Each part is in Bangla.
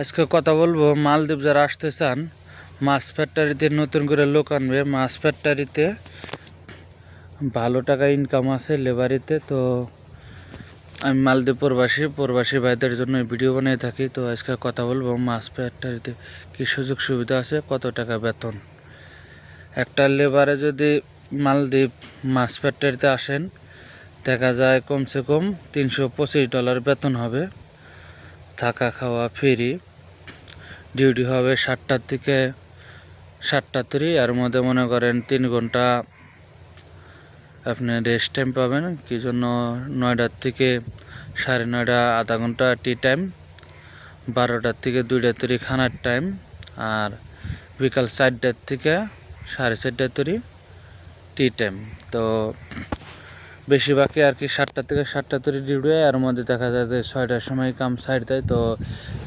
আজকে কথা বলব, মালদ্বীপ যারা আসতে চান, মাছ ফ্যাক্টরিতে নতুন করে লোক আনবে। মাছ ফ্যাক্টরিতে ভালো টাকা ইনকাম আছে লেবারিতে তো আমি মালদ্বীপ প্রবাসী প্রবাসী ভাইদের জন্য ভিডিও বানিয়ে থাকি। তো আজকে কথা বলব, মাছ ফ্যাক্টরিতে কী সুযোগ সুবিধা আছে, কত টাকা বেতন? একটা লেবারে যদি মালদ্বীপ মাছ ফ্যাক্টরিতে আসেন, দেখা যায় কমসে কম তিনশো পঁচিশ ডলার বেতন হবে। থাকা খাওয়া ফ্রি ডিউটি হবে সাতটার থেকে সাতটা তৈরি আর মধ্যে মনে করেন তিন ঘণ্টা আপনি রেস্ট টাইম পাবেন, কি জন্য নয়টার থেকে সাড়ে নয়টা, আধা ঘণ্টা টি টাইম বারোটার থেকে দুইটা তৈরি খানার টাইম আর বিকাল চারটার থেকে সাড়ে চারটা তৈরি টি টাইম তো বেশিরভাগই আর কি সাতটা থেকে সাতটা তৈরি ডিউটি এর মধ্যে দেখা যায় যে ছয়টার সময় কাম সাইড দেয়, তো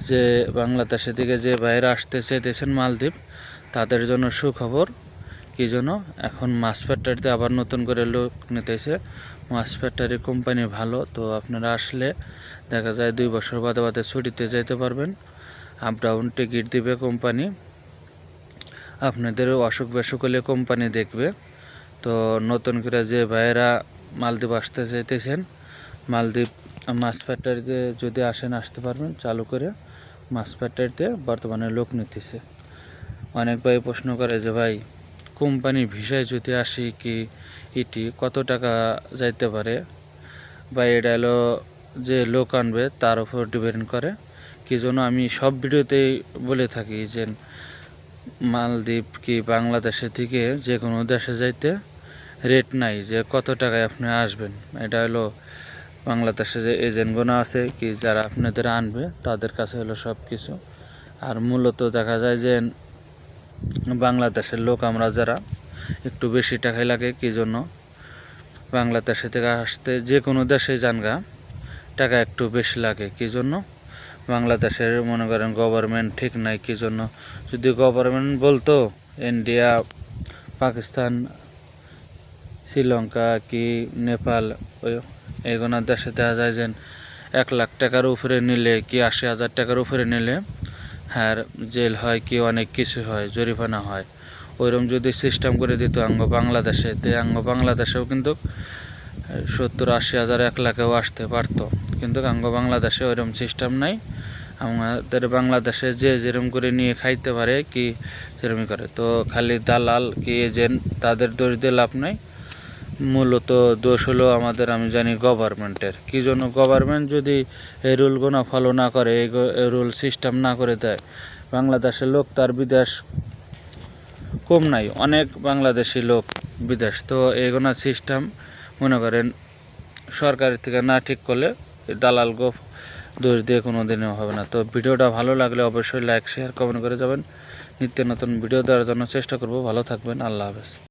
যে বাংলাদেশের দিকে যে বাইরে আসতে চেয়েছেন মালদ্বীপ, তাদের জন্য সুখবর। কি জন্য এখন মাছ ফ্যাক্টরিতে আবার নতুন করে লোক নিতেছে। মাছ ফ্যাক্টরি কোম্পানি ভালো, তো আপনারা আসলে দেখা যায় দুই বছর বাদে বাদে ছুটিতে যেতে পারবেন। আপ ডাউন টিকিট দিবে কোম্পানি। আপনাদেরও অসুখ বিসুখ হলে কোম্পানি দেখবে। তো নতুন করে যে ভাইয়েরা মালদ্বীপ আসতে চাইতেছেন, মালদ্বীপ মাছ ফ্যাক্টরিতে যদি আসেন, আসতে পারবেন চালু করে। মাছ ফ্যাক্টরিতে বর্তমানে লোক নিতেছে। অনেক ভাই প্রশ্ন করে যে, ভাই কোম্পানি ভিসায় যদি আসি কি ইটি কত টাকা যাইতে পারে? বা এটা হলো যে লোক আনবে, তার উপর ডিপেন্ড করে। কি জন্য? আমি সব ভিডিওতেই বলে থাকি যে, মালদ্বীপ কি বাংলাদেশে থেকে যে কোনো দেশে যাইতে রেট নাই যে কত টাকায় আপনি আসবেন। এটা হলো বাংলাদেশে যে এজেন্টগুলো আছে কি যারা আপনাদের আনবে, তাদের কাছে হলো সব কিছু আর মূলত দেখা যায় যে বাংলাদেশের লোক আমরা যারা, একটু বেশি টাকাই লাগে, কি জন্য? বাংলাদেশে থেকে আসতে যে কোনো দেশে যানগা টাকা একটু বেশি লাগে, কি জন্য? বাংলাদেশের মনে করেন গভর্নমেন্ট ঠিক নাই, কি জন্য? যদি গভর্নমেন্ট বলতো ইন্ডিয়া পাকিস্তান শ্রীলঙ্কা কি নেপাল ওই এগুলো দেশে দেখা যায় যে এক লাখ টাকার উপরে নিলে কি আশি হাজার টাকার উপরে নিলে হ্যাঁ জেল হয় কি অনেক কিছু হয়, জরিমানা হয়। ওইরকম যদি সিস্টেম করে দিত আঙ্গ বাংলাদেশে, তে আঙ্গ বাংলাদেশেও কিন্তু সত্তর আশি হাজার এক লাখেও আসতে পারতো। কিন্তু আঙ্গ বাংলাদেশে ওইরকম সিস্টেম নাই। আমাদের বাংলাদেশে যে যেরকম করে নিয়ে খাইতে পারে, কি সেরকমই করে। তো খালি দালাল, কি এজেন্ট তাদের দোষ দিয়ে লাভ নাই। মূলত দোষ হলো আমাদের, আমি জানি গভর্নমেন্টের কী জন্য গভর্নমেন্ট যদি এই রুলগুলো ফলো না করে, এই রুল সিস্টেম না করে দেয়? বাংলাদেশের লোক তার বিদেশ কম নাই, অনেক বাংলাদেশি লোক বিদেশ। তো এগুলো সিস্টেম মনে করেন, সরকারের থেকে না ঠিক করলে দালাল গো দোষ দিয়ে কোনো দিনও হবে না। তো ভিডিওটা ভালো লাগলে অবশ্যই লাইক শেয়ার কমেন্ট করে যাবেন। নিত্য নতুন ভিডিও দেওয়ার জন্য চেষ্টা করব। ভালো থাকবেন। আল্লাহ হাফেজ।